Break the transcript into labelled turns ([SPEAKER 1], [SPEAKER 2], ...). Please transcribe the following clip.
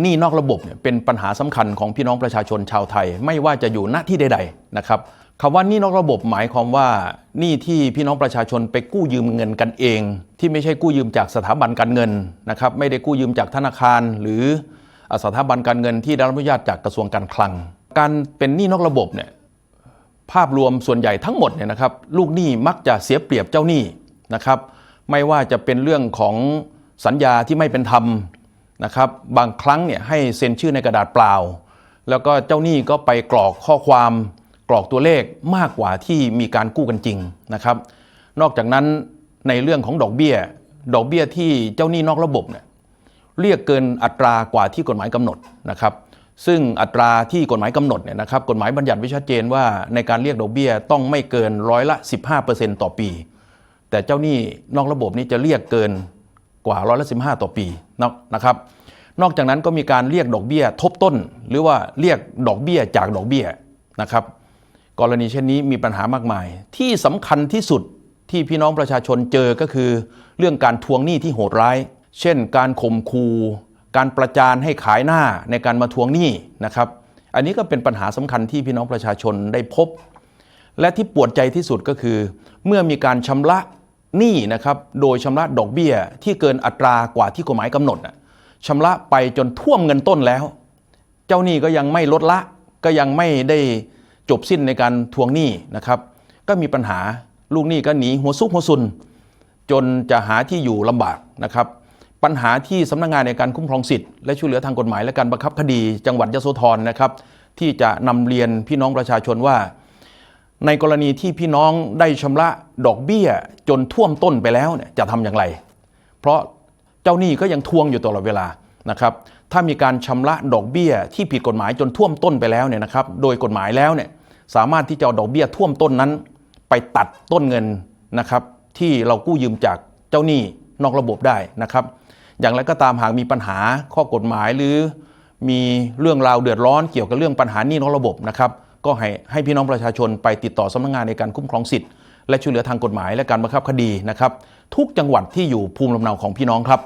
[SPEAKER 1] หนี้นอกระบบเนี่ยเป็นปัญหาสำคัญของพี่น้องประชาชนชาวไทย ไม่ว่าจะอยู่ณที่ใดๆนะครับคำว่าหนี้นอกระบบหมายความว่าหนี้ที่พี่น้องประชาชนไปกู้ยืมเงินกันเอง ที่ไม่ใช่กู้ยืมจากสถาบันการเงินนะครับไม่ได้กู้ยืมจากธนาคาร หรือสถาบันการเงินที่ได้รับอนุญาตจากกระทรวงการคลัง การเป็นหนี้นอกระบบเนี่ยภาพรวมส่วนใหญ่ทั้งหมดเนี่ยนะครับลูกหนี้มักจะเสียเปรียบเจ้าหนี้นะครับไม่ว่าจะเป็นเรื่องของสัญญาที่ไม่เป็นธรรม นะครับบางครั้งเนี่ยให้เซ็นชื่อในกระดาษเปล่า แล้วก็เจ้าหนี้ก็ไปกรอกข้อความกรอกตัวเลขมากกว่าที่มีการกู้กันจริงนะครับ นอกจากนั้นในเรื่องของดอกเบี้ย ดอกเบี้ยที่เจ้าหนี้นอกระบบเนี่ยเรียกเกินอัตรากว่าที่กฎหมายกำหนดนะครับ ซึ่งอัตราที่กฎหมายกำหนดเนี่ยนะครับกฎหมายบัญญัติไว้ชัดเจนว่าในการเรียกดอกเบี้ยต้องไม่เกินร้อยละ 15%ต่อปี แต่เจ้าหนี้นอกระบบนี้จะเรียกเกิน กว่าร้อยละ15ต่อปีนะนะครับ นอกจากนั้นก็มีการเรียกดอกเบี้ยทบต้น หรือว่าเรียกดอกเบี้ยจากดอกเบี้ยนะครับ กรณีเช่นนี้มีปัญหามากมาย ที่สำคัญที่สุดที่พี่น้องประชาชนเจอก็คือ เรื่องการทวงหนี้ที่โหดร้าย เช่น การข่มคูการประจานให้ขายหน้าในการมาทวงหนี้นะครับ อันนี้ก็เป็นปัญหาสำคัญที่พี่น้องประชาชนได้พบ และที่ปวดใจที่สุดก็คือ เมื่อมีการชำระ หนี้นะครับโดยชำระดอกเบี้ยที่เกินอัตรากว่าที่กฎหมายกำหนดน่ะชำระไปจนท่วมเงินต้นแล้ว เจ้าหนี้ก็ยังไม่ลดละก็ยังไม่ได้จบสิ้นในการทวงหนี้นะครับ ก็มีปัญหาลูกหนี้ก็หนีหัวซุกหัวซุน จนจะหาที่อยู่ลำบากนะครับปัญหาที่สำนักงานในการคุ้มครองสิทธิ์และช่วยเหลือทางกฎหมายและการบังคับคดีจังหวัดยโสธรนะครับที่จะนำเรียนพี่น้องประชาชนว่า ในกรณีที่พี่น้องได้ชำระดอกเบี้ยจนท่วมต้นไปแล้วเนี่ยจะทำอย่างไร เพราะเจ้าหนี้ก็ยังทวงอยู่ตลอดเวลานะครับ ถ้ามีการชำระดอกเบี้ยที่ผิดกฎหมายจนท่วมต้นไปแล้วเนี่ยนะครับ โดยกฎหมายแล้วเนี่ยสามารถที่จะเอาดอกเบี้ยท่วมต้นนั้น ไปตัดต้นเงินนะครับ ที่เรากู้ยืมจากเจ้าหนี้นอกระบบได้นะครับ อย่างไรก็ตามหากมีปัญหาข้อกฎหมายหรือมีเรื่องราวเดือดร้อนเกี่ยวกับเรื่องปัญหานี้นอกระบบนะครับ ก็ให้ให้พี่น้องประชาชนไปติดต่อสำนักงานในการคุ้มครองสิทธิ์และช่วยเหลือทางกฎหมายและการบังคับคดีนะครับทุกจังหวัดที่อยู่ภูมิลำเนาของพี่น้องครับ